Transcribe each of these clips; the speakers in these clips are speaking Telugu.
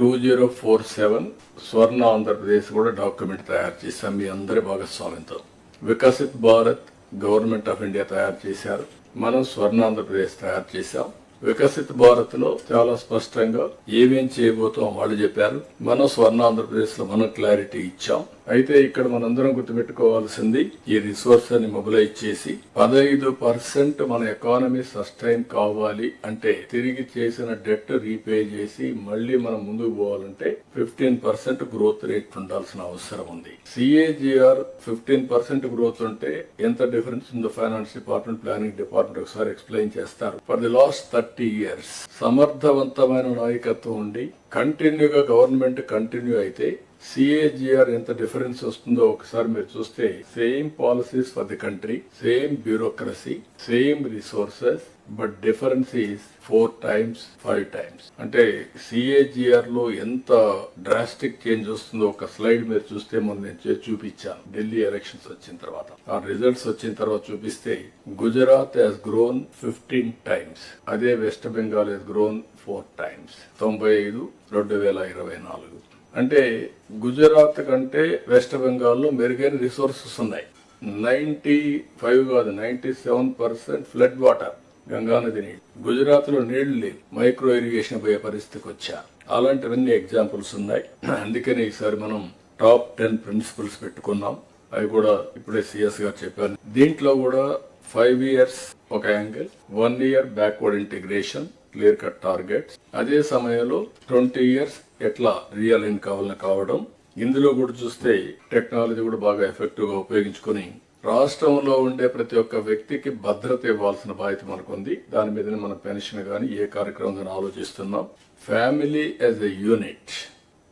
Two zero four seven Swarna Andhra Pradesh కూడా డాక్యుమెంట్ తయారు చేశాం మీ అందరి భాగస్వామ్యంతో Viksit Bharat government of India తయారు చేశారు. మనం స్వర్ణ ఆంధ్రప్రదేశ్ తయారు చేశాం. వికసిత్ భారత్లో చాలా స్పష్టంగా ఏమేం చేయబోతాం వాళ్ళు చెప్పారు. మనం స్వర్ణ ఆంధ్రప్రదేశ్లో మనం క్లారిటీ ఇచ్చాం. అయితే ఇక్కడ మనందరం గుర్తుపెట్టుకోవాల్సింది ఈ రిసోర్స్ అని మొబిలైజ్ చేసి పదహైదు పర్సెంట్ మన ఎకానమీ సస్టైన్ కావాలి అంటే తిరిగి చేసిన డెట్ రీపే చేసి మళ్ళీ మనం ముందుకు పోవాలంటే ఫిఫ్టీన్ పర్సెంట్ గ్రోత్ రేట్ ఉండాల్సిన అవసరం ఉంది. సిఏజిఆర్ ఫిఫ్టీన్ పర్సెంట్ గ్రోత్ ఉంటే ఎంత డిఫరెన్స్ ఉందో ఫైనాన్స్ డిపార్ట్మెంట్ ప్లానింగ్ డిపార్ట్మెంట్ ఒకసారి ఎక్స్ప్లెయిన్ చేస్తారు. For the last thirty years సమర్థవంతమైన నాయకత్వం ఉండి కంటిన్యూగా గవర్నమెంట్ కంటిన్యూ అయితే సిఏజిఆర్ ఎంత డిఫరెన్స్ వస్తుందో ఒకసారి మీరు చూస్తే same policies for the country same bureaucracy same resources but difference is four times five times అంటే సిఏజిఆర్లో ఎంత డ్రాస్టిక్ చేంజ్ వస్తుందో ఒక స్లైడ్ మీరు చూస్తే మొన్న నేను చేసి చూపించాను. ఢిల్లీ ఎలక్షన్స్ వచ్చిన తర్వాత. ఆ రిజల్ట్స్ వచ్చిన తర్వాత చూపిస్తే Gujarat has grown fifteen times అదే West Bengal has grown four times తొంభై ఐదు రెండు వేల ఇరవై నాలుగు. అంటే గుజరాత్ కంటే వెస్ట్ బెంగాల్లో మెరుగైన రిసోర్సెస్ ఉన్నాయి. నైంటీ ఫైవ్ కాదు ninety seven percent flood water Ganga నది నీళ్ళు. గుజరాత్లో నీళ్ళు లేవు మైక్రో ఇరిగేషన్ పోయే పరిస్థితికి వచ్చా. అలాంటివన్నీ ఎగ్జాంపుల్స్ ఉన్నాయి. అందుకని ఈసారి మనం టాప్ టెన్ ప్రిన్సిపల్స్ పెట్టుకున్నాం. అవి కూడా ఇప్పుడే సిఎస్ గారు చెప్పారు. దీంట్లో కూడా ఫైవ్ ఇయర్స్ ఒక angle one year backward integration clear cut targets. అదే సమయంలో ట్వంటీ ఇయర్స్ ఎట్లా రియల్ కావాలని కావడం ఇందులో కూడా చూస్తే టెక్నాలజీ కూడా బాగా ఎఫెక్టివ్గా ఉపయోగించుకొని రాష్ట్రంలో ఉండే ప్రతి ఒక్క వ్యక్తికి భద్రత ఇవ్వాల్సిన బాధ్యత మనకుంది. దాని మీదనే మన పెన్షన్ గాని ఏ కార్యక్రమం గాని ఆలోచిస్తున్నాం. Family as a unit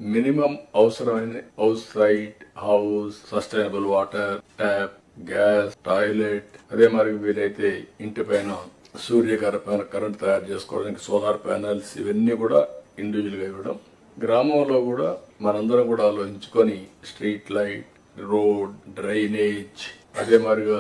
minimum అవసరమైన house right house sustainable water tap gas toilet అదే మరి వీలైతే ఇంటి పైన సూర్యకర పైన కరెంట్ తయారు చేసుకోవడానికి సోలార్ ప్యానల్స్ ఇవన్నీ కూడా ఇండివిజువల్గా ఇవ్వడం. గ్రామంలో కూడా మనందరం కూడా ఆలోచించుకొని స్ట్రీట్ లైట్ రోడ్ డ్రైనేజ్ అదే మాదిరిగా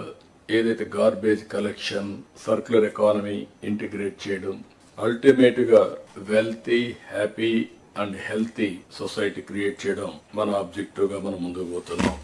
ఏదైతే garbage collection circular economy integrate చేయడం అల్టిమేట్గా wealthy happy and healthy society create చేయడం మన ఆబ్జెక్టివ్గా మనం ముందుకు పోతున్నాం.